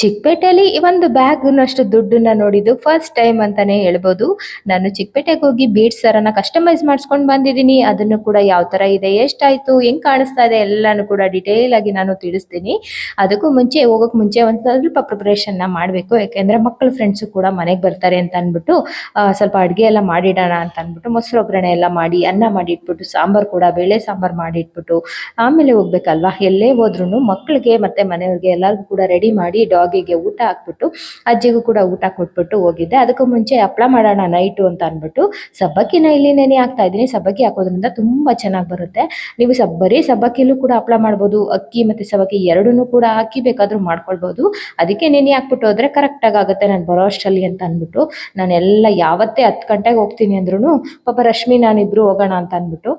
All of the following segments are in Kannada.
ಚಿಕ್ಕಪೇಟೆಯಲ್ಲಿ ಒಂದು ಬ್ಯಾಗ್ನಷ್ಟು ದುಡ್ಡನ್ನ ನೋಡಿದ್ದು ಫಸ್ಟ್ ಟೈಮ್ ಅಂತಾನೆ ಹೇಳ್ಬೋದು. ನಾನು ಚಿಕ್ಕಪೇಟೆಗೆ ಹೋಗಿ ಬೀಡ್ಸ್ ಸರನ್ನ ಕಸ್ಟಮೈಸ್ ಮಾಡಿಸ್ಕೊಂಡು ಬಂದಿದ್ದೀನಿ. ಅದನ್ನು ಕೂಡ ಯಾವ ತರ ಇದೆ ಎಷ್ಟಾಯ್ತು ಹೆಂಗ್ ಕಾಣಿಸ್ತಾ ಇದೆ ಎಲ್ಲಾನು ಕೂಡ ಡಿಟೇಲ್ ಆಗಿ ನಾನು ತಿಳಿಸ್ತೀನಿ. ಅದಕ್ಕೂ ಮುಂಚೆ ಹೋಗೋಕೆ ಮುಂಚೆ ಒಂದು ಸ್ವಲ್ಪ ಪ್ರಿಪರೇಷನ್ನ ಮಾಡಬೇಕು. ಯಾಕೆಂದ್ರೆ ಮಕ್ಕಳು ಫ್ರೆಂಡ್ಸ್ ಕೂಡ ಮನೆಗೆ ಬರ್ತಾರೆ ಅಂತ ಅನ್ಬಿಟ್ಟು ಆ, ಸ್ವಲ್ಪ ಅಡುಗೆ ಎಲ್ಲ ಮಾಡಿಡೋಣ ಅಂತ ಅನ್ಬಿಟ್ಟು ಮೊಸರು ಒಗ್ಗರಣೆ ಎಲ್ಲ ಮಾಡಿ ಅನ್ನ ಮಾಡಿ ಇಟ್ಬಿಟ್ಟು ಸಾಂಬಾರ್ ಕೂಡ ಬೇಳೆ ಸಾಂಬಾರ್ ಮಾಡಿ ಇಟ್ಬಿಟ್ಟು ಆಮೇಲೆ ಹೋಗ್ಬೇಕಲ್ವಾ? ಎಲ್ಲೇ ಹೋದ್ರು ಮಕ್ಕಳಿಗೆ ಮತ್ತೆ ಮನೆಯವ್ರಿಗೆ ಎಲ್ಲರಿಗೂ ಕೂಡ ರೆಡಿ ಮಾಡಿ ಡಾಗಿಗೆ ಊಟ ಹಾಕ್ಬಿಟ್ಟು, ಅಜ್ಜಿಗೂ ಕೂಡ ಊಟ ಕೊಟ್ಬಿಟ್ಟು ಹೋಗಿದ್ದೆ. ಅದಕ್ಕೂ ಮುಂಚೆ ಹಪ್ಪಳ ಮಾಡೋಣ ನೈಟು ಅಂತ ಅಂದ್ಬಿಟ್ಟು ಸಬ್ಬಕ್ಕಿನ ಇಲ್ಲಿ ನೆನೆ ಹಾಕ್ತಾ ಇದ್ದೀನಿ. ಸಬ್ಬಕ್ಕಿ ಹಾಕೋದ್ರಿಂದ ತುಂಬಾ ಚೆನ್ನಾಗಿ ಬರುತ್ತೆ. ನೀವು ಸಬ್, ಬರೀ ಸಬ್ಬಕ್ಕಿಲೂ ಕೂಡ ಹಪ್ಪಳ ಮಾಡ್ಬೋದು. ಅಕ್ಕಿ ಮತ್ತೆ ಸಬ್ಬಕ್ಕಿ ಎರಡನ್ನೂ ಕೂಡ ಹಾಕಿ ಬೇಕಾದರೂ ಮಾಡ್ಕೊಳ್ಬೋದು. ಅದಕ್ಕೆ ನೆನೆ ಹಾಕ್ಬಿಟ್ಟು ಹೋದ್ರೆ ಕರೆಕ್ಟಾಗಿ ಆಗುತ್ತೆ ನಾನು ಬರೋ ಅಷ್ಟರಲ್ಲಿ ಅಂತ ಅಂದ್ಬಿಟ್ಟು. ನಾನೆಲ್ಲ ಯಾವತ್ತೇ ಹತ್ತು ಗಂಟೆಗೆ ಹೋಗ್ತೀನಿ ಅಂದ್ರೂ ಪಾಪ ರಶ್ಮಿ ನಾನಿಬ್ರು ಹೋಗೋಣ ಅಂತ ಅಂದ್ಬಿಟ್ಟು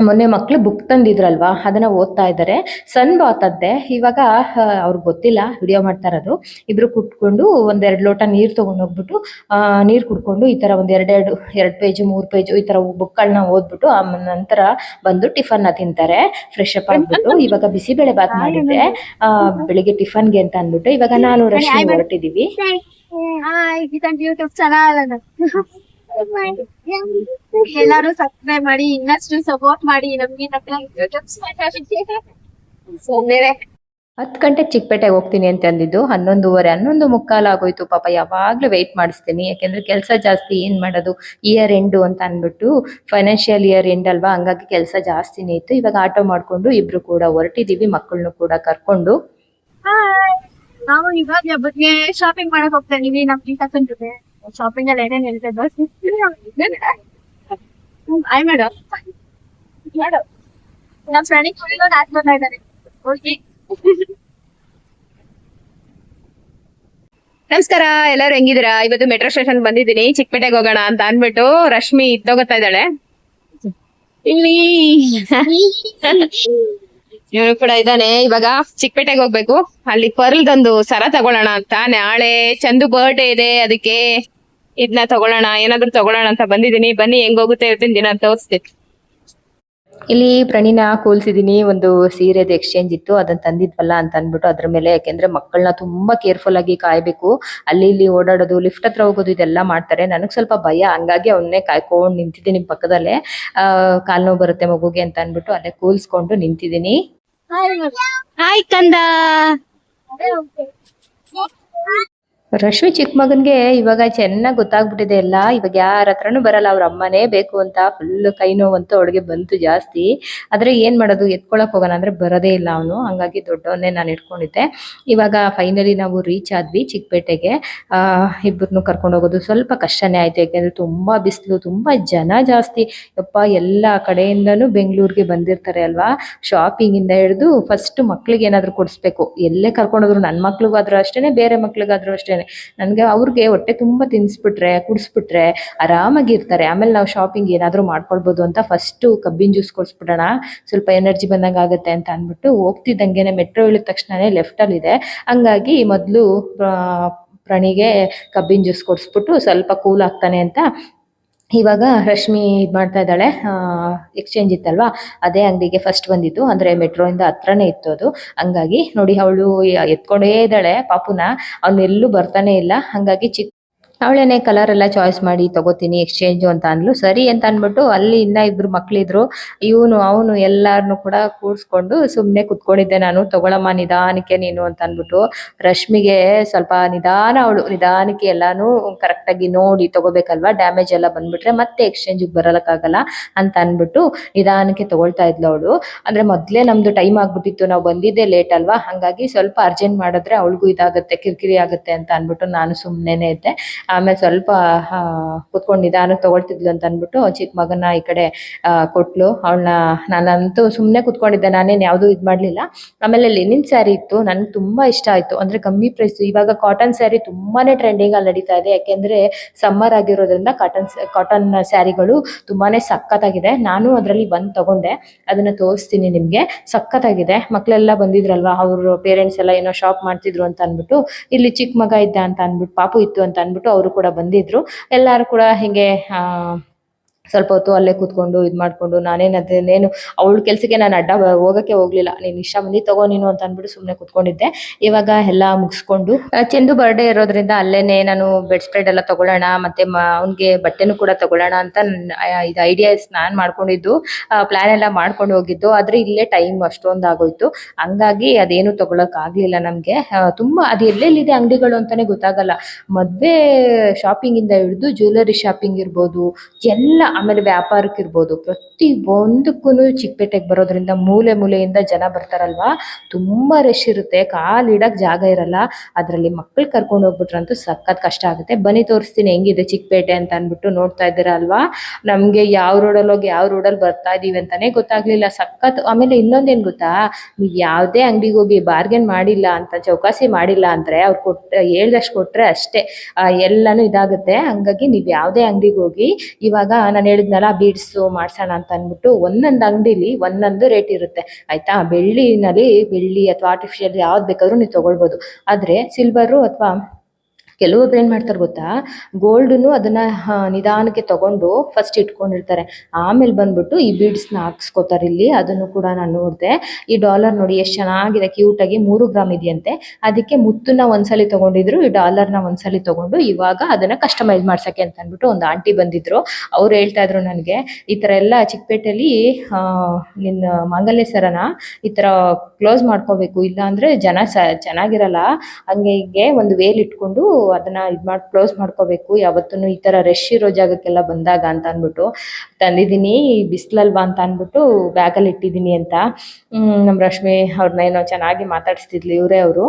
ಮೊನ್ನೆ ಮಕ್ಳು ಬುಕ್ ತಂದಿದ್ರಲ್ವಾ ಅದನ್ನ ಓದ್ತಾ ಇದ್ದಾರೆ ಸನ್ ಬಾತದ್ದೆ ಇವಾಗ ಆ, ಅವ್ರಿಗೆ ಗೊತ್ತಿಲ್ಲ ವಿಡಿಯೋ ಮಾಡ್ತಾ ಇರೋದು ಇಬ್ರು ಕುಟ್ಕೊಂಡು ಒಂದೆರಡು ಲೋಟ ನೀರು ತಗೊಂಡು ಹೋಗ್ಬಿಟ್ಟು ಆ, ನೀರು ಕುಡ್ಕೊಂಡು ಈ ತರ ಒಂದ್ ಎರಡೆರಡು ಎರಡು ಪೇಜ್ ಮೂರು ಪೇಜ್ ಈ ತರ ಬುಕ್ಗಳನ್ನ ಓದ್ಬಿಟ್ಟು ಆ ನಂತರ ಬಂದು ಟಿಫನ್ನ ತಿಂತಾರೆ ಫ್ರೆಶ್ ಅಪ್ ಆಗ್ಬಿಟ್ಟು ಇವಾಗ ಬಿಸಿಬೇಳೆ ಬಾತ್ ಮಾಡಿದ್ದೆ ಆ, ಬೆಳಿಗ್ಗೆ ಟಿಫನ್ಗೆ ಅಂತ ಅಂದ್ಬಿಟ್ಟು ಇವಾಗ ನಾನು ರಶ್ಮಿ ಹೊರಟಿದೀವಿ ಎಲ್ಲಾರು ಸಬ್ಸ್ಕ್ರೈಬ್ ಮಾಡಿ ಇನ್ನಷ್ಟು ಸಪೋರ್ಟ್ ಮಾಡಿ ನಮ್ಗೆ ಸುಮ್ಮನೆ ಹತ್ತು ಗಂಟೆಗೆ ಚಿಕ್ಕಪೇಟೆಗೆ ಹೋಗ್ತೀನಿ ಅಂತ ಅಂದಿದ್ದು ಹನ್ನೊಂದುವರೆ ಹನ್ನೊಂದು ಮುಕ್ಕಾಲು ಆಗೋಯ್ತು ಪಾಪ ಯಾವಾಗಲೂ ವೆಯ್ಟ್ ಮಾಡಿಸ್ತೀನಿ. ಯಾಕೆಂದ್ರೆ ಕೆಲಸ ಜಾಸ್ತಿ ಏನು ಮಾಡೋದು? ಇಯರ್ ಎಂಡು ಅಂತ ಅಂದ್ಬಿಟ್ಟು ಫೈನಾನ್ಷಿಯಲ್ ಇಯರ್ ಎಂಡ್ ಅಲ್ವಾ? ಹಂಗಾಗಿ ಕೆಲಸ ಜಾಸ್ತಿನೇ ಇತ್ತು. ಇವಾಗ ಆಟೋ ಮಾಡ್ಕೊಂಡು ಇಬ್ರು ಕೂಡ ಹೊರಟಿದ್ದೀವಿ ಮಕ್ಕಳನ್ನು ಕೂಡ ಕರ್ಕೊಂಡು. ನಾವು ಇವಾಗ ಶಾಪಿಂಗ್ ಮಾಡಕ್ ಹೋಗ್ತಾ ಇದೀವಿ. ನಮ್ ಜೊತೆ. ಶಾಪಿಂಗ್ ಅಲ್ಲಿ ಏನೇನ್ ಹೇಳ್ತಾ ಆಯ್ ಮೇಡಮ್ ಮೇಡಮ್ ನಮ್ ಫ್ರೆಂಡಿಗೆ ಕೂಡ ನಾಚ್ ಬರ್ತಾ ಇದ್ದಾರೆ ಓಕೆ ನಮಸ್ಕಾರ ಎಲ್ಲರೂ ಹೆಂಗಿದ್ದೀರಾ? ಇವತ್ತು ಮೆಟ್ರೋ ಸ್ಟೇಷನ್ ಬಂದಿದ್ದೀನಿ. ಚಿಕ್ಕಪೇಟೆಗೆ ಹೋಗೋಣ ಅಂತ ಅನ್ಬಿಟ್ಟು ರಶ್ಮಿ ಇದ್ದೋಗ್ತಾ ಇದ್ದಾಳೆ. ಇಲ್ಲಿ. ಇವನು ಕೂಡ ಇದ್ದಾನೆ. ಇವಾಗ ಚಿಕ್ಕಪೇಟೆಗೆ ಹೋಗ್ಬೇಕು. ಅಲ್ಲಿ ಪರ್ಲ್ದೊಂದು ಸರ ತಗೊಳ್ಳೋಣ ಅಂತ. ನಾಳೆ ಚಂದು ಬರ್ಡೇ ಇದೆ. ಅದಕ್ಕೆ ಇದನ್ನ ತಗೊಳ್ಳೋಣ, ಏನಾದ್ರು ತಗೊಳ್ಳೋಣ ಅಂತ ಬಂದಿದ್ದೀನಿ. ಬನ್ನಿ, ಹೆಂಗ್ ಹೋಗುತ್ತೆ ಇವತ್ತಿನ ದಿನ ತೋರಿಸ್ತೀನಿ. ಇಲ್ಲಿ ಪ್ರಣಿನ ಕೂಲ್ಸಿದೀನಿ. ಒಂದು ಸೀರೆದು ಎಕ್ಸ್ಚೇಂಜ್ ಇತ್ತು. ಅದನ್ನ ತಂದಿದ್ವಲ್ಲ ಅಂತ ಅಂದ್ಬಿಟ್ಟು ಅದ್ರ ಮೇಲೆ, ಯಾಕೆಂದ್ರೆ ಮಕ್ಕಳನ್ನ ತುಂಬಾ ಕೇರ್ಫುಲ್ ಆಗಿ ಕಾಯ್ಬೇಕು. ಅಲ್ಲಿ ಇಲ್ಲಿ ಓಡಾಡೋದು ಲಿಫ್ಟ್ ಹತ್ರ ಹೋಗೋದು, ಇದೆಲ್ಲ ಮಾಡ್ತಾರೆ. ನನಗ್ ಸ್ವಲ್ಪ ಭಯ. ಹಂಗಾಗಿ ಅವನ್ನೇ ಕಾಯ್ಕೊಂಡು ನಿಂತಿದ್ದೀನಿ ಪಕ್ಕದಲ್ಲೇ. ಕಾಲ್ ನೋವು ಬರುತ್ತೆ ಮಗುಗೆ ಅಂತ ಅಂದ್ಬಿಟ್ಟು ಅಲ್ಲೇ ಕೂಲ್ಸ್ಕೊಂಡು ನಿಂತಿದ್ದೀನಿ. ಹಾಯ್ ಮೇಡಮ್ ಹಾಯ್ ಕಂದ ರಶ್ಮಿ ಚಿಕ್ಕ ಮಗನ್ಗೆ ಇವಾಗ ಚೆನ್ನಾಗ್ ಗೊತ್ತಾಗ್ಬಿಟ್ಟಿದೆ ಎಲ್ಲ ಇವಾಗ ಯಾರ ಹತ್ರನೂ ಬರಲ್ಲ. ಅವ್ರ ಅಮ್ಮನೇ ಬೇಕು ಅಂತ ಫುಲ್ ಕೈ ಅಂತ ಅವಳಿಗೆ ಬಂತು ಜಾಸ್ತಿ. ಆದ್ರೆ ಏನ್ ಮಾಡೋದು? ಎತ್ಕೊಳಕ್ ಹೋಗೋಣ ಅಂದ್ರೆ ಬರೋದೇ ಇಲ್ಲ ಅವನು. ಹಂಗಾಗಿ ದೊಡ್ಡವನ್ನೇ ನಾನು ಇಟ್ಕೊಂಡಿದ್ದೆ. ಇವಾಗ ಫೈನಲಿ ನಾವು ರೀಚ್ ಆದ್ವಿ ಚಿಕ್ಕಪೇಟೆಗೆ. ಆ ಇಬ್ಬರನ್ನು ಕರ್ಕೊಂಡು ಹೋಗೋದು ಸ್ವಲ್ಪ ಕಷ್ಟನೇ ಆಯ್ತು. ಯಾಕೆಂದ್ರೆ ತುಂಬಾ ಬಿಸಿಲು, ತುಂಬಾ ಜನ ಜಾಸ್ತಿ. ಯಪ್ಪ, ಎಲ್ಲ ಕಡೆಯಿಂದನೂ ಬೆಂಗಳೂರಿಗೆ ಬಂದಿರ್ತಾರೆ ಅಲ್ವಾ? ಶಾಪಿಂಗ್ ಇಂದ ಹಿಡಿದು ಫಸ್ಟ್ ಮಕ್ಳಿಗೆ ಏನಾದ್ರು ಕೊಡಿಸ್ಬೇಕು. ಎಲ್ಲೇ ಕರ್ಕೊಂಡೋದ್ರು ನನ್ನ ಮಕ್ಳಿಗಾದ್ರೂ ಅಷ್ಟೇನೆ, ಬೇರೆ ಮಕ್ಳಿಗಾದ್ರೂ ಅಷ್ಟೇನೆ ನನಗೆ ಅವ್ರಿಗೆ ಹೊಟ್ಟೆ ತುಂಬ ತಿನ್ಸ್ಬಿಟ್ರೆ, ಕುಡಿಸ್ಬಿಟ್ರೆ ಆರಾಮಾಗಿರ್ತಾರೆ. ಆಮೇಲೆ ನಾವು ಶಾಪಿಂಗ್ ಏನಾದರೂ ಮಾಡ್ಕೊಳ್ಬೋದು ಅಂತ ಫಸ್ಟ್ ಕಬ್ಬಿನ ಜ್ಯೂಸ್ ಕೊಡಿಸ್ಬಿಡೋಣ, ಸ್ವಲ್ಪ ಎನರ್ಜಿ ಬಂದಂಗೆ ಆಗುತ್ತೆ ಅಂತ ಅಂದ್ಬಿಟ್ಟು ಹೋಗ್ತಿದ್ದಂಗೆನೆ ಮೆಟ್ರೋ ಇಳಿದ ತಕ್ಷಣನೇ ಲೆಫ್ಟ್ ಅಲ್ಲಿ ಇದೆ ಹಂಗಾಗಿ ಮೊದಲು ಪ್ರಾಣಿಗೆ ಕಬ್ಬಿನ ಜ್ಯೂಸ್ ಕೊಡಿಸ್ಬಿಟ್ಟು ಸ್ವಲ್ಪ ಕೂಲ್ ಆಗ್ತಾನೆ ಅಂತ ಇವಾಗ ರಶ್ಮಿ ಇದು ಮಾಡ್ತಾ ಇದ್ದಾಳೆ. ಎಕ್ಸ್ಚೇಂಜ್ ಇತ್ತಲ್ವಾ? ಅದೇ ಅಂಗಡಿಗೆ ಫಸ್ಟ್ ಬಂದಿತ್ತು. ಅಂದ್ರೆ ಮೆಟ್ರೋ ಇಂದ ಹತ್ರನೇ ಇತ್ತು ಅದು ಹಂಗಾಗಿ ನೋಡಿ ಅವಳು ಎತ್ಕೊಂಡೇ ಇದ್ದಾಳೆ ಪಾಪುನ. ಅವ್ನು ಎಲ್ಲೂ ಬರ್ತಾನೆ ಇಲ್ಲ. ಹಂಗಾಗಿ ಚಿಕ್ಕ ಅವಳೇನೆ ಕಲರ್ ಎಲ್ಲ ಚಾಯ್ಸ್ ಮಾಡಿ ತಗೋತೀನಿ ಎಕ್ಸ್ಚೇಂಜ್ ಅಂತ ಅಂದ್ಲು. ಸರಿ ಅಂತ ಅಂದ್ಬಿಟ್ಟು ಅಲ್ಲಿ ಇನ್ನ ಇಬ್ರು ಮಕ್ಳಿದ್ರು. ಇವನು, ಅವನು ಎಲ್ಲಾರನು ಕೂಡ ಕೂಡ್ಸ್ಕೊಂಡು ಸುಮ್ನೆ ಕುತ್ಕೊಂಡಿದ್ದೆ ನಾನು. ತಗೊಳಮ್ಮ, ನಿಧಾನಕ್ಕೆ ನೀನು ಅಂತ ಅಂದ್ಬಿಟ್ಟು ರಶ್ಮಿಗೆ ಸ್ವಲ್ಪ ನಿಧಾನ ಅವಳು. ನಿಧಾನಕ್ಕೆ ಎಲ್ಲಾನು ಕರೆಕ್ಟ್ ಆಗಿ ನೋಡಿ ತಗೋಬೇಕಲ್ವಾ? ಡ್ಯಾಮೇಜ್ ಎಲ್ಲ ಬಂದ್ಬಿಟ್ರೆ ಮತ್ತೆ ಎಕ್ಸ್ಚೇಂಜ್ ಬರಲಕ್ಕಾಗಲ್ಲ ಅಂತ ಅಂದ್ಬಿಟ್ಟು ನಿಧಾನಕ್ಕೆ ತಗೊಳ್ತಾ ಇದ್ಲು ಅವಳು. ಅಂದ್ರೆ ಮೊದ್ಲೇ ನಮ್ದು ಟೈಮ್ ಆಗ್ಬಿಟ್ಟಿತ್ತು. ನಾವು ಬಂದಿದ್ದೆ ಲೇಟ್ ಅಲ್ವಾ? ಹಂಗಾಗಿ ಸ್ವಲ್ಪ ಅರ್ಜೆಂಟ್ ಮಾಡಿದ್ರೆ ಅವಳಿಗೂ ಇದಾಗುತ್ತೆ, ಕಿರಿಕಿರಿ ಆಗುತ್ತೆ ಅಂತ ಅಂದ್ಬಿಟ್ಟು ನಾನು ಸುಮ್ಮನೆ ಇದ್ದೆ. ಆಮೇಲೆ ಸ್ವಲ್ಪ ಕುತ್ಕೊಂಡು ನಿಧಾನಕ್ಕೆ ತಗೊಳ್ತಿದ್ಲು ಅಂತ ಅಂದ್ಬಿಟ್ಟು ಚಿಕ್ಕ ಮಗನ ಈ ಕಡೆ ಕೊಟ್ಲು. ಅವಳನ್ನ ನಾನಂತೂ ಸುಮ್ಮನೆ ಕುತ್ಕೊಂಡಿದ್ದೆ. ನಾನೇನು ಯಾವುದು ಇದು ಮಾಡಲಿಲ್ಲ. ಆಮೇಲೆ ಲೆನಿನ್ ಸ್ಯಾರಿ ಇತ್ತು. ನನಗೆ ತುಂಬಾ ಇಷ್ಟ ಆಯ್ತು. ಅಂದ್ರೆ ಕಮ್ಮಿ ಪ್ರೈಸ್ ಇವಾಗ ಕಾಟನ್ ಸ್ಯಾರಿ ತುಂಬಾನೇ ಟ್ರೆಂಡಿಂಗ್ ಅಲ್ಲಿ ನಡೀತಾ ಇದೆ. ಯಾಕೆಂದ್ರೆ ಸಮ್ಮರ್ ಆಗಿರೋದ್ರಿಂದ ಕಾಟನ್ ಕಾಟನ್ ಸ್ಯಾರಿಗಳು ತುಂಬಾನೇ ಸಖತ್ತಾಗಿದೆ. ನಾನು ಅದರಲ್ಲಿ ಬಂದು ತಗೊಂಡೆ. ಅದನ್ನ ತೋರಿಸ್ತೀನಿ ನಿಮ್ಗೆ. ಸಖತ್ತಾಗಿದೆ. ಮಕ್ಕಳೆಲ್ಲ ಬಂದಿದ್ರಲ್ವಾ? ಅವ್ರ ಪೇರೆಂಟ್ಸ್ ಎಲ್ಲ ಏನೋ ಶಾಪ್ ಮಾಡ್ತಿದ್ರು ಅಂತ ಅಂದ್ಬಿಟ್ಟು, ಇಲ್ಲಿ ಚಿಕ್ಕ ಮಗ ಇದ್ದ ಅಂತ ಅಂದ್ಬಿಟ್ಟು, ಪಾಪು ಇತ್ತು ಅಂತ ಅಂದ್ಬಿಟ್ಟು ಅವರು ಕೂಡ ಬಂದಿದ್ರು. ಎಲ್ಲರೂ ಕೂಡ ಹಿಂಗೆ ಆ ಸ್ವಲ್ಪ ಹೊತ್ತು ಅಲ್ಲೇ ಕೂತ್ಕೊಂಡು ಇದು ಮಾಡ್ಕೊಂಡು ನಾನೇನು ಅದನ್ನೇನು ಅವಳ ಕೆಲ್ಸಕ್ಕೆ ನಾನು ಅಡ್ಡ ಹೋಗಕ್ಕೆ ಹೋಗ್ಲಿಲ್ಲ. ನೀನ್ ಇಷ್ಟ ಬಂದಿ ತಗೋ ನೀನು ಅಂತ ಅಂದ್ಬಿಟ್ಟು ಸುಮ್ಮನೆ ಕೂತ್ಕೊಂಡಿದ್ದೆ. ಇವಾಗ ಎಲ್ಲ ಮುಗಿಸ್ಕೊಂಡು ಚೆಂದು ಬರ್ಡೇ ಇರೋದ್ರಿಂದ ಅಲ್ಲೇನೆ ನಾನು ಬೆಡ್ ಸ್ಪ್ರೆಡ್ ಎಲ್ಲ ತಗೊಳ್ಳೋಣ, ಮತ್ತೆ ಅವನಿಗೆ ಬಟ್ಟೆನೂ ಕೂಡ ತಗೊಳ್ಳೋಣ ಅಂತ ಇದು ಐಡಿಯಾ ನಾನು ಮಾಡ್ಕೊಂಡಿದ್ದು. ಪ್ಲಾನ್ ಎಲ್ಲ ಮಾಡ್ಕೊಂಡು ಹೋಗಿದ್ದು. ಆದ್ರೆ ಇಲ್ಲೇ ಟೈಮ್ ಅಷ್ಟೊಂದು ಆಗೋಯ್ತು. ಹಂಗಾಗಿ ಅದೇನು ತಗೊಳಕ್ ನಮಗೆ. ತುಂಬಾ, ಅದು ಎಲ್ಲೆಲ್ಲಿದೆ ಅಂಗಡಿಗಳು ಅಂತಾನೆ ಗೊತ್ತಾಗಲ್ಲ. ಮದ್ವೆ ಶಾಪಿಂಗ್ ಇಂದ ಹಿಡಿದು ಜ್ಯುವೆಲರಿ ಶಾಪಿಂಗ್ ಇರ್ಬೋದು, ಎಲ್ಲ ಆಮೇಲೆ ವ್ಯಾಪಾರಕ್ಕೆ ಇರ್ಬೋದು ಪ್ರತಿ ಒಂದಕ್ಕೂ ಚಿಕ್ಕಪೇಟೆಗೆ ಬರೋದ್ರಿಂದ ಮೂಲೆ ಮೂಲೆಯಿಂದ ಜನ ಬರ್ತಾರಲ್ವಾ? ತುಂಬಾ ರಶ್ ಇರುತ್ತೆ, ಕಾಲ್ ಇಡಕ್ ಜಾಗ ಇರಲ್ಲ. ಅದ್ರಲ್ಲಿ ಮಕ್ಳು ಕರ್ಕೊಂಡು ಹೋಗ್ಬಿಟ್ರಂತೂ ಸಖತ್ ಕಷ್ಟ ಆಗುತ್ತೆ. ಬನ್ನಿ ತೋರಿಸ್ತೀನಿ, ಹೆಂಗಿದೆ ಚಿಕ್ಕಪೇಟೆ ಅಂತ ಅನ್ಬಿಟ್ಟು ನೋಡ್ತಾ ಇದ್ದೀರಾ ಅಲ್ವಾ? ನಮ್ಗೆ ಯಾವ ರೋಡಲ್ಲಿ ಹೋಗಿ ಯಾವ ರೋಡಲ್ಲಿ ಬರ್ತಾ ಇದೀವಿ ಅಂತಾನೆ ಗೊತ್ತಾಗ್ಲಿಲ್ಲ. ಸಖತ್, ಆಮೇಲೆ ಇನ್ನೊಂದೇನ್ ಗೊತ್ತಾ? ನೀವು ಯಾವ್ದೇ ಅಂಗಡಿಗೆ ಹೋಗಿ ಬಾರ್ಗೇನ್ ಮಾಡಿಲ್ಲ ಅಂತ, ಚೌಕಾಸಿ ಮಾಡಿಲ್ಲ ಅಂದ್ರೆ ಅವ್ರು ಕೊಟ್ಟ, ಹೇಳ್ದಷ್ಟು ಕೊಟ್ರೆ ಅಷ್ಟೇ. ಎಲ್ಲಾನು ಇದಾಗುತ್ತೆ. ಹಂಗಾಗಿ ನೀವ್ ಯಾವ್ದೇ ಅಂಗಡಿಗೆ ಹೋಗಿ ಇವಾಗ ಹೇಳಿದ್ನಲ್ಲ, ಬೀಡ್ಸು ಮಾಡ್ಸೋಣ ಅಂತ ಅಂದ್ಬಿಟ್ಟು ಒಂದೊಂದು ಅಂಗಡಿಲಿ ಒಂದೊಂದು ರೇಟ್ ಇರುತ್ತೆ. ಆಯ್ತಾ? ಬೆಳ್ಳಿನಲ್ಲಿ ಬೆಳ್ಳಿ ಅಥವಾ ಆರ್ಟಿಫಿಷಿಯಲ್ ಯಾವ್ದು ಬೇಕಾದ್ರೂ ನೀವು ತಗೊಳ್ಬೋದು. ಆದ್ರೆ ಸಿಲ್ವರು ಅಥವಾ ಕೆಲವೊಬ್ರು ಏನ್ ಮಾಡ್ತಾರೆ ಗೊತ್ತಾ? ಗೋಲ್ಡ್ನು ಅದನ್ನ ನಿಧಾನಕ್ಕೆ ತಗೊಂಡು ಫಸ್ಟ್ ಇಟ್ಕೊಂಡಿರ್ತಾರೆ. ಆಮೇಲೆ ಬಂದ್ಬಿಟ್ಟು ಈ ಬೀಡ್ಸ್ನ ಹಾಕ್ಸ್ಕೊತಾರೆ ಇಲ್ಲಿ. ಅದನ್ನು ಕೂಡ ನಾನು ನೋಡಿದೆ. ಈ ಡಾಲರ್ ನೋಡಿ ಎಷ್ಟು ಚೆನ್ನಾಗಿದೆ ಕ್ಯೂಟ್ ಆಗಿ ಮೂರು ಗ್ರಾಮ್ ಇದೆಯಂತೆ. ಅದಕ್ಕೆ ಮುತ್ತನ್ನ ಒಂದ್ಸಲಿ ತಗೊಂಡಿದ್ರು ಈ ಡಾಲರ್ನ ಒಂದ್ಸಲಿ ತಗೊಂಡು ಇವಾಗ ಅದನ್ನ ಕಸ್ಟಮೈಸ್ ಮಾಡ್ಸಕ್ಕೆ ಅಂತ ಅಂದ್ಬಿಟ್ಟು ಒಂದು ಆಂಟಿ ಬಂದಿದ್ರು. ಅವ್ರು ಹೇಳ್ತಾ ಇದ್ರು ನನಗೆ ಈ ತರ ಎಲ್ಲ ಚಿಕ್ಕಪೇಟೆಲಿ ಆ, ನಿನ್ನ ಮಾಂಗಲ್ಯ ಸರನ ಈ ತರ ಕ್ಲೋಸ್ ಮಾಡ್ಕೋಬೇಕು. ಇಲ್ಲ ಅಂದ್ರೆ ಜನ ಚೆನ್ನಾಗಿರಲ್ಲ. ಹಂಗೆ ಹಿಂಗೆ ಒಂದು ವೇಲ್ ಇಟ್ಕೊಂಡು ಅದನ್ನ ಇದ್ ಮಾಡಿ ಕ್ಲೋಸ್ ಮಾಡ್ಕೋಬೇಕು. ಯಾವತ್ತೂ ಈ ತರ ರಶ್ ಇರೋ ಜಾಗಕ್ಕೆಲ್ಲ ಬಂದಾಗ ಅಂತ ಅಂದ್ಬಿಟ್ಟು ತಂದಿದ್ದೀನಿ. ಬಿಸ್ಲಲ್ವಾ ಅಂತ ಅಂದ್ಬಿಟ್ಟು ಬ್ಯಾಗಲ್ಲಿ ಇಟ್ಟಿದ್ದೀನಿ ಅಂತ. ಹ್ಮ್, ನಮ್ ರಶ್ಮಿ ಅವ್ರನ್ನ ಏನೋ ಚೆನ್ನಾಗಿ ಮಾತಾಡಿಸ್ತಿದ್ಲು ಇವರೇ ಅವರು.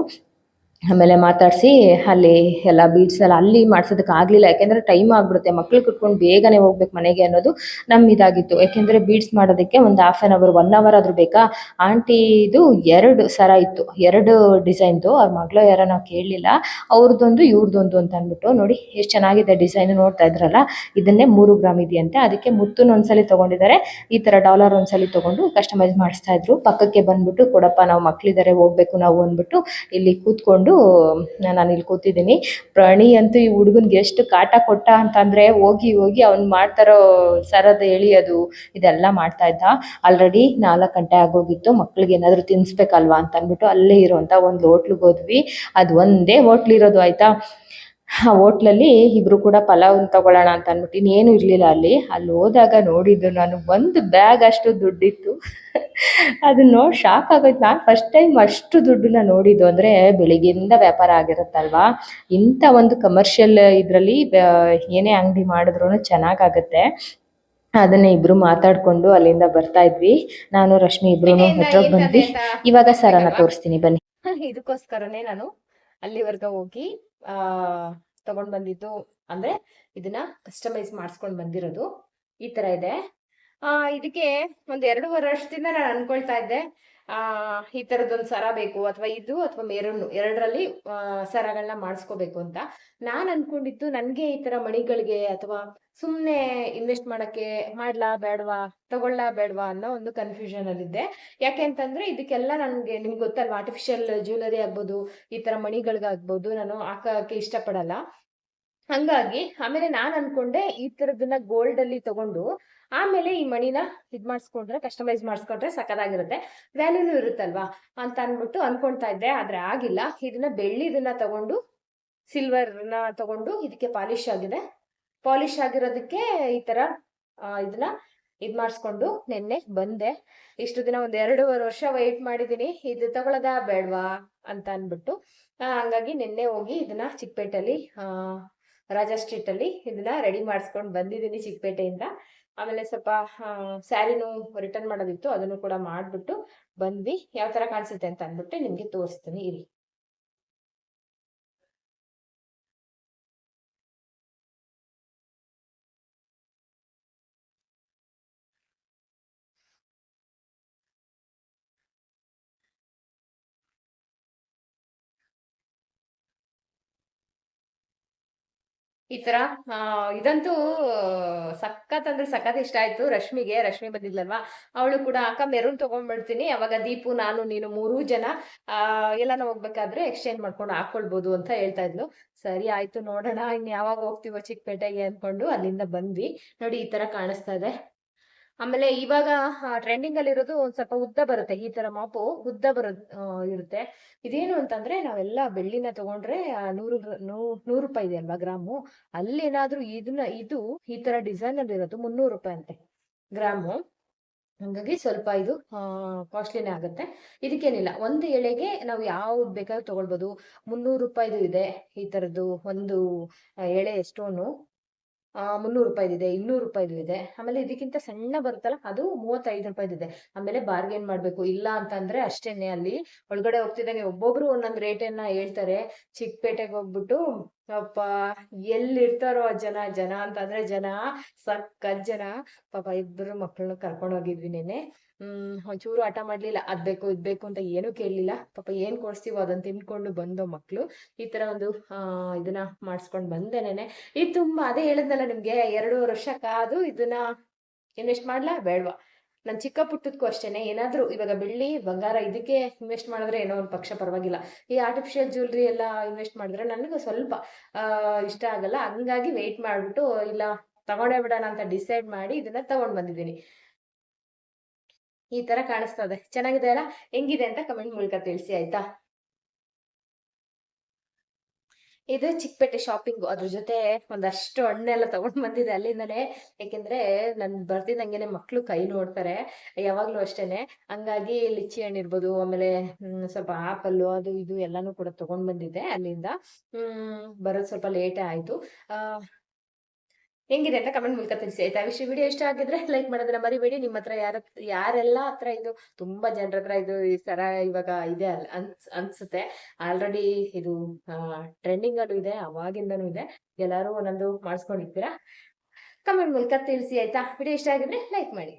ಆಮೇಲೆ ಮಾತಾಡಿಸಿ ಅಲ್ಲಿ ಎಲ್ಲ ಬೀಡ್ಸ್ ಎಲ್ಲ ಅಲ್ಲಿ ಮಾಡ್ಸೋದಕ್ಕೆ ಆಗಲಿಲ್ಲ. ಯಾಕೆಂದರೆ ಟೈಮ್ ಆಗ್ಬಿಡುತ್ತೆ. ಮಕ್ಳು ಕುತ್ಕೊಂಡು ಬೇಗನೆ ಹೋಗ್ಬೇಕು ಮನೆಗೆ ಅನ್ನೋದು ನಮ್ಮ ಇದಾಗಿತ್ತು. ಯಾಕೆಂದರೆ ಬೀಡ್ಸ್ ಮಾಡೋದಕ್ಕೆ ಒಂದು half an hour one hour ಆದರೂ ಬೇಕಾ? ಆಂಟಿದು ಎರಡು ಸರ ಇತ್ತು. ಎರಡು ಡಿಸೈನ್ದು ಅವ್ರ ಮಗಳು ಯಾರೋ ನಾವು ಕೇಳಲಿಲ್ಲ. ಅವ್ರದ್ದೊಂದು ಇವ್ರದ್ದೊಂದು ಅಂತ ಅಂದ್ಬಿಟ್ಟು ನೋಡಿ ಎಷ್ಟು ಚೆನ್ನಾಗಿದೆ ಡಿಸೈನ್ ನೋಡ್ತಾ ಇದ್ರಲ್ಲ. ಇದನ್ನೇ ಮೂರು ಗ್ರಾಮ್ ಇದೆಯಂತೆ. ಅದಕ್ಕೆ ಮುತ್ತು ಒಂದ್ಸಲಿ ತಗೊಂಡಿದ್ದಾರೆ. ಈ ಥರ ಡಾಲರ್ ಒಂದ್ಸಲಿ ತಗೊಂಡು ಕಸ್ಟಮೈಸ್ ಮಾಡಿಸ್ತಾ ಇದ್ರು. ಪಕ್ಕಕ್ಕೆ ಬಂದ್ಬಿಟ್ಟು, ಕೊಡಪ್ಪ, ನಾವು ಮಕ್ಳಿದ್ದಾರೆ ಹೋಗ್ಬೇಕು ನಾವು ಅಂದ್ಬಿಟ್ಟು ಇಲ್ಲಿ ಕೂತ್ಕೊಂಡು ನಾನು ಇಲ್ಲಿ ಕೂತಿದ್ದೀನಿ. ಪ್ರಾಣಿ ಅಂತೂ ಈ ಹುಡುಗನ್ಗೆ ಎಷ್ಟು ಕಾಟ ಕೊಟ್ಟ ಅಂತಂದ್ರೆ ಹೋಗಿ ಹೋಗಿ ಅವ್ನು ಮಾಡ್ತಾರೋ ಸರದ ಎಳಿಯೋದು ಇದೆಲ್ಲ ಮಾಡ್ತಾ ಇದ್ದ. ಆಲ್ರೆಡಿ ನಾಲ್ಕು ಗಂಟೆ ಆಗೋಗಿತ್ತು, ಮಕ್ಳಿಗೆ ಏನಾದರೂ ತಿನ್ನಿಸ್ಬೇಕಲ್ವಾ ಅಂತ ಅಂದ್ಬಿಟ್ಟು ಅಲ್ಲೇ ಇರುವಂತ ಒಂದು ಹೋಟ್ಲಿಗೆ ಹೋದ್ವಿ. ಅದು ಒಂದೇ ಹೋಟ್ಲ್ ಇರೋದು, ಆಯ್ತಾ? ಆ ಹೋಟ್ಲಲ್ಲಿ ಇಬ್ರು ಕೂಡ ಪಲಾವ್ ತಗೊಳ್ಳೋಣ ಅಂತ ಅಂದ್ಬಿಟ್ಟು ಇನ್ನೇನು ಇರಲಿಲ್ಲ ಅಲ್ಲಿ. ಅಲ್ಲಿ ಹೋದಾಗ ನೋಡಿದ್ದು ನಾನು ಒಂದು ಬ್ಯಾಗ್ ಅಷ್ಟು ದುಡ್ಡಿತ್ತು. ಅದನ್ನ ನೋಡಿ ಶಾಕ್ ಆಗೋಯ್ತು. ನಾನು ಫಸ್ಟ್ ಟೈಮ್ ಅಷ್ಟು ದುಡ್ಡನ್ನ ನೋಡಿದ್ದು ಅಂದ್ರೆ ಬೆಳಿಗ್ಗೆಯಿಂದ ವ್ಯಾಪಾರ ಆಗಿರುತ್ತಲ್ವಾ? ಇಂಥ ಒಂದು ಕಮರ್ಷಿಯಲ್ ಇದರಲ್ಲಿ ಏನೇ ಅಂಗಡಿ ಮಾಡಿದ್ರು ಚೆನ್ನಾಗಾಗತ್ತೆ. ಅದನ್ನ ಇಬ್ರು ಮಾತಾಡ್ಕೊಂಡು ಅಲ್ಲಿಂದ ಬರ್ತಾ ಇದ್ವಿ. ನಾನು ರಶ್ಮಿ ಇಬ್ರು ಹತ್ರಕ್ಕೆ ಬಂದ್ವಿ. ಇವಾಗ ಸರನ ತೋರಿಸ್ತೀನಿ ಬನ್ನಿ. ಇದಕ್ಕೋಸ್ಕರನೇ ನಾನು ಅಲ್ಲಿವರೆಗ ಹೋಗಿ ಆ ತಗೊಂಡ್ ಬಂದಿದ್ದು ಅಂದ್ರೆ ಇದನ್ನ ಕಸ್ಟಮೈಸ್ ಮಾಡಿಸ್ಕೊಂಡ್ ಬಂದಿರೋದು. ಈ ತರ ಇದೆ. ಆ ಇದಕ್ಕೆ ಒಂದ್ ಎರಡೂವರೆ ವರ್ಷದಿಂದ ನಾನು ಅನ್ಕೊಳ್ತಾ ಇದ್ದೆ. ಆ, ಈ ತರದೊಂದ್ ಸರ ಬೇಕು ಅಥವಾ ಇದು ಅಥವಾ ಮೇರಣ್ಣು ಎರಡರಲ್ಲಿ ಸರಗಳನ್ನ ಮಾಡಿಸ್ಕೋಬೇಕು ಅಂತ. ನಾನ್ ಅನ್ಕೊಂಡಿದ್ದು ನನ್ಗೆ ಈ ತರ ಮಣಿಗಳಿಗೆ ಅಥವಾ ಸುಮ್ನೆ ಇನ್ವೆಸ್ಟ್ ಮಾಡಕ್ಕೆ ಮಾಡ್ಲಾ ಬೇಡವಾ ತಗೊಳ್ಳಾ ಬೇಡವಾ ಅನ್ನೋ ಒಂದು ಕನ್ಫ್ಯೂಷನ್ ಅಲ್ಲಿದ್ದೆ. ಯಾಕೆ ಅಂತಂದ್ರೆ ಇದಕ್ಕೆಲ್ಲ ನನ್ಗೆ, ನಿಮ್ಗೆ ಗೊತ್ತಲ್ವಾ ಆರ್ಟಿಫಿಷಿಯಲ್ ಜ್ಯುವೆಲರಿ ಆಗ್ಬೋದು, ಈ ತರ ಮಣಿಗಳಿಗಾಗ್ಬೋದು, ನಾನು ಹಾಕಕ್ಕೆ ಇಷ್ಟಪಡಲ್ಲ. ಹಂಗಾಗಿ ಆಮೇಲೆ ನಾನ್ ಅನ್ಕೊಂಡೆ ಈ ತರದನ್ನ ಗೋಲ್ಡ್ ಅಲ್ಲಿ ತಗೊಂಡು ಆಮೇಲೆ ಈ ಮಣಿನ ಇದ್ ಮಾಡಿಸ್ಕೊಂಡ್ರೆ ಕಸ್ಟಮೈಸ್ ಮಾಡಿಸ್ಕೊಂಡ್ರೆ ಸಖತ್ತಾಗಿರುತ್ತೆ. ವ್ಯಾಲ್ಯೂನು ಇರುತ್ತಲ್ವಾ ಅಂತ ಅಂದ್ಬಿಟ್ಟು ಅನ್ಕೊಳ್ತಾ ಇದ್ದೆ ಆದ್ರೆ ಆಗಿಲ್ಲ. ಇದನ್ನ ಬೆಳ್ಳಿ ಇದನ್ನ ತಗೊಂಡು ಸಿಲ್ವರ್ನ ತಗೊಂಡು ಇದಕ್ಕೆ ಪಾಲಿಶ್ ಆಗಿದೆ. ಪಾಲಿಶ್ ಆಗಿರೋದಕ್ಕೆ ಈ ತರ ಆ, ಇದನ್ನ ಇದು ಮಾಡಿಸ್ಕೊಂಡು ನಿನ್ನೆ ಬಂದೆ. ಇಷ್ಟು ದಿನ ಒಂದ್ ಎರಡೂವರೆ ವರ್ಷ ವೆಯ್ಟ್ ಮಾಡಿದೀನಿ. ಇದು ತಗೊಳ್ಳೋದಾ ಬೇಡ್ವಾ ಅಂತ ಅಂದ್ಬಿಟ್ಟು ಹಂಗಾಗಿ ನಿನ್ನೆ ಹೋಗಿ ಇದನ್ನ ಚಿಕ್ಕಪೇಟೆಯಲ್ಲಿ ರಾಜಾ ಸ್ಟ್ರೀಟ್ ಅಲ್ಲಿ ಇದನ್ನ ರೆಡಿ ಮಾಡಿಸ್ಕೊಂಡು ಬಂದಿದ್ದೀನಿ ಚಿಕ್ಕಪೇಟೆಯಿಂದ. ಆಮೇಲೆ ಸ್ವಲ್ಪ ಸ್ಯಾರಿನೂ ರಿಟರ್ನ್ ಮಾಡೋದಿತ್ತು, ಅದನ್ನು ಕೂಡ ಮಾಡಿಬಿಟ್ಟು ಬಂದ್ವಿ. ಯಾವ ತರ ಕಾಣಿಸುತ್ತೆ ಅಂತ ಅಂದ್ಬಿಟ್ಟು ನಿಮ್ಗೆ ತೋರಿಸ್ತೀನಿ, ಇರಿ. ಈ ತರ ಇದಂತೂ, ಸಖತ್ ಅಂದ್ರೆ ಸಖತ್ ಇಷ್ಟ ಆಯ್ತು ರಶ್ಮಿಗೆ. ರಶ್ಮಿ ಬಂದಿದ್ಲಲ್ವಾ? ಅವಳು ಕೂಡ, ಅಕ್ಕ, ಮೆರೂನ್ ತಗೊಂಡ್ಬಿಡ್ತೀನಿ ಅವಾಗ ದೀಪು, ನಾನು, ನೀನು ಮೂರೂ ಜನ, ಆ, ಎಲ್ಲಾನ ಹೋಗ್ಬೇಕಾದ್ರೆ ಎಕ್ಸ್ಚೇಂಜ್ ಮಾಡ್ಕೊಂಡು ಹಾಕೊಳ್ಬೋದು ಅಂತ ಹೇಳ್ತಾ ಇದ್ಲು. ಸರಿ ಆಯ್ತು, ನೋಡೋಣ. ಇನ್ ಯಾವಾಗ ಹೋಗ್ತೀವೋ ಚಿಕ್ಕಪೇಟೆಗೆ ಅನ್ಕೊಂಡು ಅಲ್ಲಿಂದ ಬಂದ್ವಿ. ನೋಡಿ, ಈ ತರ ಕಾಣಿಸ್ತಾ ಇದೆ. ಆಮೇಲೆ ಇವಾಗ ಟ್ರೆಂಡಿಂಗ್ ಅಲ್ಲಿ ಇರೋದು ಒಂದ್ ಸ್ವಲ್ಪ ಉದ್ದ ಬರುತ್ತೆ, ಈ ತರ ಮಾಪು ಉದ್ದ ಬರೋ ಇರುತ್ತೆ. ಇದೇನು ಅಂತಂದ್ರೆ ನಾವೆಲ್ಲ ಬೆಳ್ಳಿನ ತಗೊಂಡ್ರೆ ನೂರು ನೂರು ರೂಪಾಯಿ ಇದೆ ಅಲ್ವಾ ಗ್ರಾಮು? ಅಲ್ಲಿ ಏನಾದ್ರೂ ಇದನ್ನ, ಇದು ಈ ತರ ಡಿಸೈನ್ ಅಲ್ಲಿ ಇರೋದು ಮುನ್ನೂರು ರೂಪಾಯಿ ಅಂತೆ ಗ್ರಾಮು. ಹಂಗಾಗಿ ಸ್ವಲ್ಪ ಇದು ಕಾಸ್ಟ್ಲಿನೇ ಆಗುತ್ತೆ. ಇದಕ್ಕೇನಿಲ್ಲ, ಒಂದು ಎಳೆಗೆ ನಾವು ಯಾವ್ದು ಬೇಕಾದ್ರೂ ತಗೊಳ್ಬೋದು. ಮುನ್ನೂರು ರೂಪಾಯಿದು ಇದೆ ಈ ತರದ್ದು ಒಂದು ಎಳೆ ಆ ಮುನ್ನೂರು ರೂಪಾಯಿದು ಇದೆ ಇನ್ನೂರು ರೂಪಾಯಿದು ಇದೆ ಆಮೇಲೆ ಇದಕ್ಕಿಂತ ಸಣ್ಣ ಬರುತ್ತಲ್ಲ, ಅದು ಮೂವತ್ತೈದು ರೂಪಾಯಿದು ಇದೆ ಆಮೇಲೆ ಬಾರ್ಗೇನ್ ಮಾಡ್ಬೇಕು. ಇಲ್ಲ ಅಂತಂದ್ರೆ ಅಷ್ಟೇನೆ ಅಲ್ಲಿ ಒಳಗಡೆ ಹೋಗ್ತಿದ್ದಂಗೆ ಒಬ್ಬೊಬ್ರು ಒಂದೊಂದು ರೇಟನ್ನ ಹೇಳ್ತಾರೆ. ಚಿಕ್ಕಪೇಟೆಗೆ ಹೋಗ್ಬಿಟ್ಟು ಪಾಪ ಎಲ್ಲಿರ್ತಾರೋ ಆ ಜನ ಜನ ಅಂತಂದ್ರೆ ಜನ ಸಕ್ಕ ಜನ. ಪಾಪ ಇಬ್ಬರು ಮಕ್ಕಳನ್ನ ಕರ್ಕೊಂಡು ಹೋಗಿದ್ವಿ ನೆನೆ ಹ್ಮ್, ಒಂಚೂರು ಆಟ ಮಾಡ್ಲಿಲ್ಲ. ಅದ್ ಬೇಕು, ಇದ್ ಬೇಕು ಅಂತ ಏನು ಕೇಳಲಿಲ್ಲ. ಪಾಪ ಏನ್ ಕೊಡ್ಸ್ತೀವೋ ಅದನ್ನ ತಿನ್ಕೊಂಡು ಬಂದೋ ಮಕ್ಳು, ಈ ತರ ಒಂದು ಇದನ್ನ ಮಾಡ್ಸ್ಕೊಂಡ್ ಬಂದೇನೆ ಇದು ತುಂಬಾ, ಅದೇ ಹೇಳಿದ್ನಲ್ಲ ನಿಮ್ಗೆ, ಎರಡು ವರ್ಷ ಕಾದು ಇದನ್ನ ಇನ್ವೆಸ್ಟ್ ಮಾಡ್ಲಾ? ಬೇಡ್ವಾ? ನನ್ ಚಿಕ್ಕ ಪುಟ್ಟದಕ್ಕೂ ಅಷ್ಟೇನೆ. ಏನಾದ್ರು ಇವಾಗ ಬೆಳ್ಳಿ, ಬಂಗಾರ, ಇದಕ್ಕೆ ಇನ್ವೆಸ್ಟ್ ಮಾಡಿದ್ರೆ ಏನೋ ಒಂದು ಪಕ್ಷ ಪರವಾಗಿಲ್ಲ. ಈ ಆರ್ಟಿಫಿಷಿಯಲ್ ಜ್ಯುವೆಲ್ರಿ ಎಲ್ಲ ಇನ್ವೆಸ್ಟ್ ಮಾಡಿದ್ರೆ ನನಗೆ ಸ್ವಲ್ಪ ಇಷ್ಟ ಆಗಲ್ಲ. ಹಂಗಾಗಿ ವೆಯ್ಟ್ ಮಾಡ್ಬಿಟ್ಟು, ಇಲ್ಲ, ತಗೊಂಡೇ ಬಿಡೋಣ ಅಂತ ಡಿಸೈಡ್ ಮಾಡಿ ಇದನ್ನ ತಗೊಂಡ್ ಬಂದಿದ್ದೀನಿ. ಈ ತರ ಕಾಣಿಸ್ತಾ ಇದೆ ಚೆನ್ನಾಗಿದೆ ಅಲ್ಲ? ಹೆಂಗಿದೆ ಅಂತ ಕಮೆಂಟ್ ಮೂಲಕ ತಿಳಿಸಿ, ಆಯ್ತಾ? ಇದು ಚಿಕ್ಕಪೇಟೆ ಶಾಪಿಂಗ್. ಅದ್ರ ಜೊತೆ ಒಂದಷ್ಟು ಹಣ್ಣೆಲ್ಲ ತಗೊಂಡ್ ಬಂದಿದೆ ಅಲ್ಲಿಂದಾನೆ. ಯಾಕೆಂದ್ರೆ ನನ್ ಬರ್ತಿದ್ದಂಗೆನೆ ಮಕ್ಳು ಕೈ ನೋಡ್ತಾರೆ. ಯಾವಾಗ್ಲೂ ಅಷ್ಟೇನೆ. ಹಂಗಾಗಿ ಲಿಚ್ಚಿ ಹಣ್ಣು ಇರ್ಬೋದು, ಆಮೇಲೆ ಸ್ವಲ್ಪ ಆಪಲ್ಲು, ಅದು ಇದು ಎಲ್ಲಾನು ಕೂಡ ತಗೊಂಡ್ ಬಂದಿದ್ದೆ ಅಲ್ಲಿಂದ. ಹ್ಮ್, ಬರೋದ್ ಸ್ವಲ್ಪ ಲೇಟೇ ಆಯ್ತು. ಆ ಹೆಂಗಿದೆ ಅಂತ ಕಮೆಂಟ್ ಮೂಲಕ ತಿಳಿಸಿ. ಆಯ್ತಾ? ವಿಷಯ ವಿಡಿಯೋ ಇಷ್ಟ ಆಗಿದ್ರೆ ಲೈಕ್ ಮಾಡೋದನ್ನ ಮರಿಬೇಡಿ. ನಿಮ್ಮ ಹತ್ರ ಯಾರ ಯಾರೆಲ್ಲ ಹತ್ರ ಇದು ತುಂಬಾ ಜನರ ಹತ್ರ ಇದು ಈ ತರ ಇವಾಗ ಇದೆ ಅಲ್ಲ ಅನ್ಸ್ ಅನ್ಸುತ್ತೆ. ಆಲ್ರೆಡಿ ಇದು ಟ್ರೆಂಡಿಂಗ್ ಅಲ್ಲೂ ಇದೆ, ಅವಾಗಿಂದನೂ ಇದೆ. ಎಲ್ಲಾರು ಒಂದೊಂದು ಮಾಡಿಸ್ಕೊಂಡಿರ್ತೀರಾ? ಕಮೆಂಟ್ ಮೂಲಕ ತಿಳಿಸಿ, ಆಯ್ತಾ? ವಿಡಿಯೋ ಇಷ್ಟ ಆಗಿದ್ರೆ ಲೈಕ್ ಮಾಡಿ.